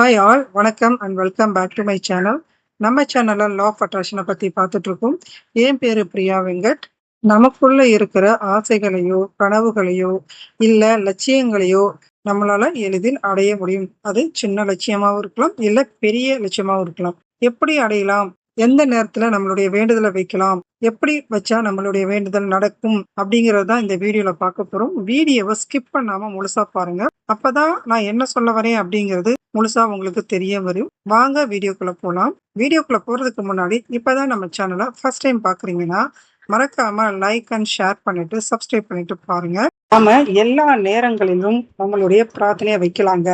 Hi all வணக்கம் and welcome back to my channel நம்ம சேனலில் லா ஆஃப் அட்ராக்ஷனை பற்றி பார்த்துட்டு இருக்கோம் என் பேர் பிரியா வெங்கட். நமக்குள்ள இருக்கிற ஆசைகளையோ கனவுகளையோ இல்லை லட்சியங்களையோ நம்மளால எளிதில் அடைய முடியும். அது சின்ன லட்சியமாகவும் இருக்கலாம் இல்லை பெரிய லட்சியமாகவும் இருக்கலாம். எப்படி அடையலாம்? எந்த நேரத்துல நம்மளுடைய வேண்டுதலை வைக்கலாம்? எப்படி வச்சா நம்மளுடைய வேண்டுதல் நடக்கும்? அப்படிங்கறது தான் இந்த வீடியோவில் பார்க்க போறோம். வீடியோவை ஸ்கிப் பண்ணாம முழுசா பாருங்க. அப்போதான் நான் என்ன சொல்ல வரேன் அப்படிங்கிறது முழுசா உங்களுக்கு தெரிய வரும். வாங்க வீடியோக்குள்ள போலாம். வீடியோக்குள்ள போறதுக்கு முன்னாடி இப்பதான் நம்ம சேனலை ஃபர்ஸ்ட் டைம் பாக்குறீங்கன்னா மறக்காம லைக் அண்ட் ஷேர் பண்ணிட்டு சப்ஸ்கிரைப் பண்ணிட்டு பாருங்க. நாம எல்லா நேரங்களிலும் நம்மளுடைய பிரார்த்தனையை வைக்கலாங்க.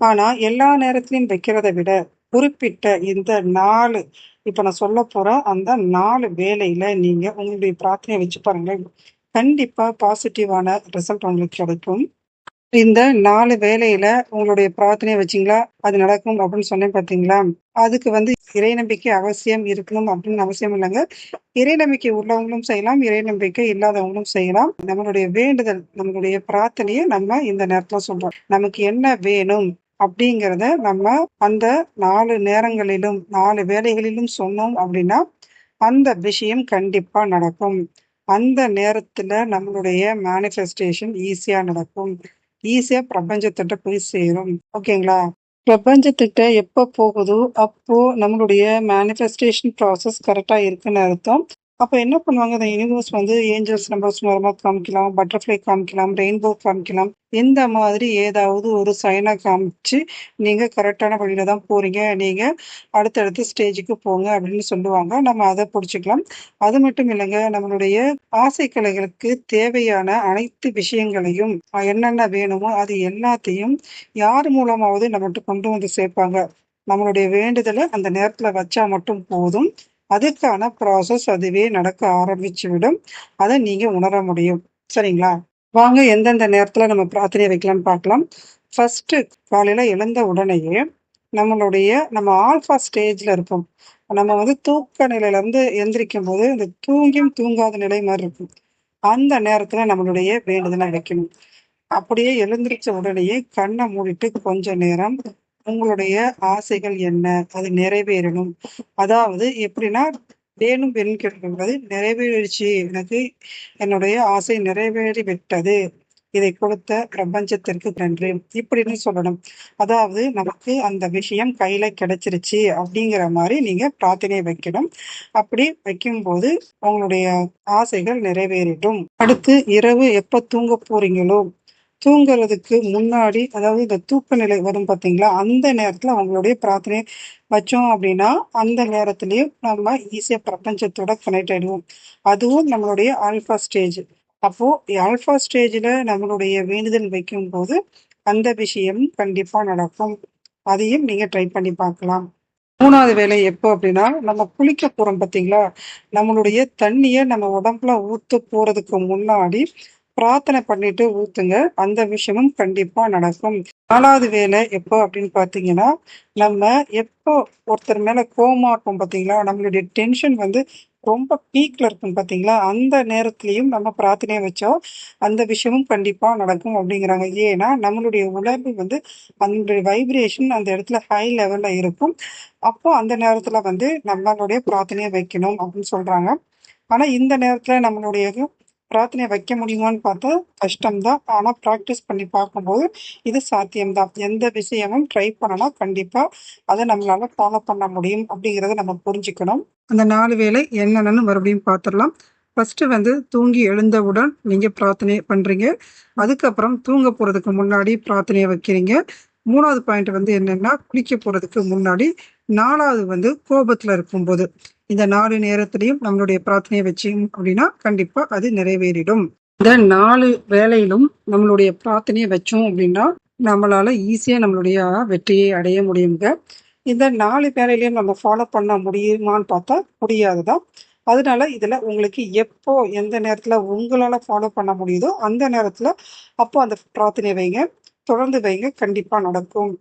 ஆனா எல்லா நேரத்திலையும் வைக்கிறத விட குறிப்பிட்ட இந்த நாலு இப்ப நான் சொல்ல போற அந்த நாலு வேலையில நீங்க உங்களுடைய பிரார்த்தனையை வச்சு பாருங்க கண்டிப்பா பாசிட்டிவான ரிசல்ட் உங்களுக்கு கிடைக்கும். இந்த நாலு வேலையில உங்களுடைய பிரார்த்தனையை வச்சிங்களா? அது நடக்கும் அப்படின்னு சொன்னேன் பார்த்தீங்களா அதுக்கு வந்து இறை நம்பிக்கை அவசியம் இருக்கணும் அப்படின்னு அவசியம் இல்லைங்க. இறை நம்பிக்கை உள்ளவங்களும் செய்யலாம் இறை நம்பிக்கை இல்லாதவங்களும் செய்யலாம். நம்மளுடைய வேண்டுதல் நம்மளுடைய பிரார்த்தனையை நம்ம இந்த நேரத்துல சொல்றோம். நமக்கு என்ன வேணும் அப்படிங்கிறத நம்ம அந்த நாலு நேரங்களிலும் நாலு வேலைகளிலும் சொன்னோம் அப்படின்னா அந்த விஷயம் கண்டிப்பா நடக்கும். அந்த நேரத்துல நம்மளுடைய மேனிஃபெஸ்டேஷன் ஈஸியா நடக்கும். ஈஸியா பிரபஞ்சத்திட்ட போய் சேரும். ஓகேங்களா? பிரபஞ்சத்திட்ட எப்போ போகுதோ அப்போ நம்மளுடைய மேனிஃபெஸ்டேஷன் ப்ராசஸ் கரெக்டா இருக்குன்னு அர்த்தம். அப்போ என்ன பண்ணுவாங்க? இந்த யூனிவர்ஸ் வந்து ஏஞ்சல்ஸ் நம்பர்ஸ் மூலமாக காமிக்கலாம் பட்டர்ஃப்ளை காமிக்கலாம் ரெயின்போ காமிக்கலாம். இந்த மாதிரி ஏதாவது ஒரு சைனாக காமிச்சு நீங்கள் கரெக்டான வழியில் தான் போகிறீங்க நீங்கள் அடுத்தடுத்த ஸ்டேஜுக்கு போங்க அப்படின்னு சொல்லுவாங்க. நம்ம அதை பிடிச்சிக்கலாம். அது மட்டும் இல்லைங்க நம்மளுடைய ஆசை கலைகளுக்கு தேவையான அனைத்து விஷயங்களையும் என்னென்ன வேணுமோ அது எல்லாத்தையும் யார் மூலமாவது நம்மகிட்ட கொண்டு வந்து சேர்ப்பாங்க. நம்மளுடைய வேண்டுதலை அந்த நேரத்தில் வச்சா மட்டும் போதும். அதுக்கான ப்ராசஸ் அதுவே நடக்க ஆரம்பிச்சு விடும் அதை நீங்க உணர முடியும். சரிங்களா? வாங்க எந்தெந்த நேரத்துல நம்ம பிரார்த்தனை வைக்கலாம்னு பார்க்கலாம். ஃபர்ஸ்ட் காலையில எழுந்த உடனேயே நம்மளுடைய நம்ம ஆல்ஃபா ஸ்டேஜ்ல இருப்போம். நம்ம வந்து தூக்க நிலையில இருந்து எந்திரிக்கும் போது இந்த தூங்கியும் தூங்காத நிலை மாதிரி இருக்கும். அந்த நேரத்துல நம்மளுடைய வேண்டுதலை வைக்கணும். அப்படியே எழுந்திரிச்ச உடனேயே கண்ணை மூடிட்டு கொஞ்ச நேரம் உங்களுடைய ஆசைகள் என்ன? அது நிறைவேறணும். அதாவது எப்படின்னா வேணும் வேணும் கேட்கும்போது நிறைவேறிச்சு எனக்கு என்னுடைய ஆசை நிறைவேறி விட்டது இதை கொடுத்த பிரபஞ்சத்திற்கு நன்றி. இப்படின்னு சொல்லணும். அதாவது நமக்கு அந்த விஷயம் கையில கிடைச்சிருச்சு அப்படிங்கிற மாதிரி நீங்க பிரார்த்தனை வைக்கணும். அப்படி வைக்கும்போது உங்களுடைய ஆசைகள் நிறைவேறிடும். அடுத்து இரவு எப்ப தூங்க போறீங்களோ? தூங்குறதுக்கு முன்னாடி அதாவது இந்த தூக்க நிலை வரும் பார்த்தீங்களா அந்த நேரத்தில் அவங்களுடைய பிரார்த்தனை வச்சோம் அப்படின்னா அந்த நேரத்திலையும் நம்ம ஈஸியாக பிரபஞ்சத்தோட கனெக்ட் ஆயிடுவோம். அதுவும் நம்மளுடைய ஆல்ஃபா ஸ்டேஜ் அப்போ ஆல்ஃபா ஸ்டேஜில் நம்மளுடைய வேண்டுதல் வைக்கும் போது அந்த விஷயம் கண்டிப்பாக நடக்கும். அதையும் நீங்கள் ட்ரை பண்ணி பார்க்கலாம். மூணாவது வேலை எப்போ அப்படின்னா நம்ம குளிக்க போகிறோம் பார்த்தீங்களா நம்மளுடைய தண்ணியை நம்ம உடம்புல ஊற்ற போறதுக்கு முன்னாடி பிரார்த்தனை பண்ணிட்டு ஊத்துங்க. அந்த விஷயமும் கண்டிப்பா நடக்கும். நாலாவது வேலை எப்போ அப்படின்னு பாத்தீங்கன்னா நம்ம எப்போ ஒருத்தர் மேல கோமாக்கும் பாத்தீங்களா நம்மளுடைய டென்ஷன் வந்து ரொம்ப பீக்ல இருக்கும் பாத்தீங்களா அந்த நேரத்திலையும் நம்ம பிரார்த்தனையை வச்சோம். அந்த விஷயமும் கண்டிப்பா நடக்கும் அப்படிங்கிறாங்க. ஏன்னா நம்மளுடைய உணர்வு வந்து அந்த வைப்ரேஷன் அந்த இடத்துல ஹை லெவல்ல இருக்கும். அப்போ அந்த நேரத்துல வந்து நம்மளுடைய பிரார்த்தனையை வைக்கணும் அப்படின்னு சொல்றாங்க. ஆனா இந்த நேரத்துல நம்மளுடைய பிரார்த்தனை வைக்க முடியுமான்னு பார்த்தா கஷ்டம்தான். ஆனால் ப்ராக்டிஸ் பண்ணி பார்க்கும்போது இது சாத்தியம்தான். எந்த விஷயமும் ட்ரை பண்ணலாம் கண்டிப்பாக அதை நம்மளால ஃபாலோ பண்ண முடியும் அப்படிங்கிறத நம்ம புரிஞ்சுக்கணும். அந்த நாலு வேலை என்னென்னு மறுபடியும் பார்த்துடலாம் ஃபஸ்ட்டு வந்து தூங்கி எழுந்தவுடன் நீங்கள் பிரார்த்தனை பண்ணுறீங்க அதுக்கப்புறம் தூங்க போகிறதுக்கு முன்னாடி பிரார்த்தனையை வைக்கிறீங்க. மூணாவது பாயிண்ட் வந்து என்னென்னா குளிக்க போகிறதுக்கு முன்னாடி. நாலாவது வந்து கோபத்தில் இருக்கும்போது. இந்த நாலு நேரத்திலையும் நம்மளுடைய பிரார்த்தனையை வச்சோம் அப்படின்னா கண்டிப்பா அது நிறைவேறிடும். இந்த நாலு வேலையிலும் நம்மளுடைய பிரார்த்தனையை வச்சோம் அப்படின்னா நம்மளால ஈஸியா நம்மளுடைய வெற்றியை அடைய முடியுங்க. இந்த நாலு வேலையிலையும் நம்ம ஃபாலோ பண்ண முடியுமான்னு பார்த்தா முடியாதுதான். அதனால இதில் உங்களுக்கு எப்போ எந்த நேரத்தில் உங்களால் ஃபாலோ பண்ண முடியுதோ அந்த நேரத்தில் அப்போ அந்த பிரார்த்தனை வைங்க. தொடர்ந்து வைங்க. கண்டிப்பாக நடக்கும்.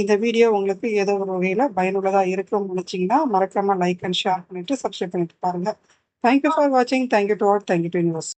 இந்த வீடியோ உங்களுக்கு ஏதோ ஒரு வகையில் பயனுள்ளதாக இருக்கும்னு நினச்சிங்கன்னா மறக்காமல் லைக் அண்ட் ஷேர் பண்ணிவிட்டு சப்ஸ்கிரைப் பண்ணிட்டு பாருங்கள் தேங்க்யூ ஃபார் வாட்சிங் thank you to all thank you to universe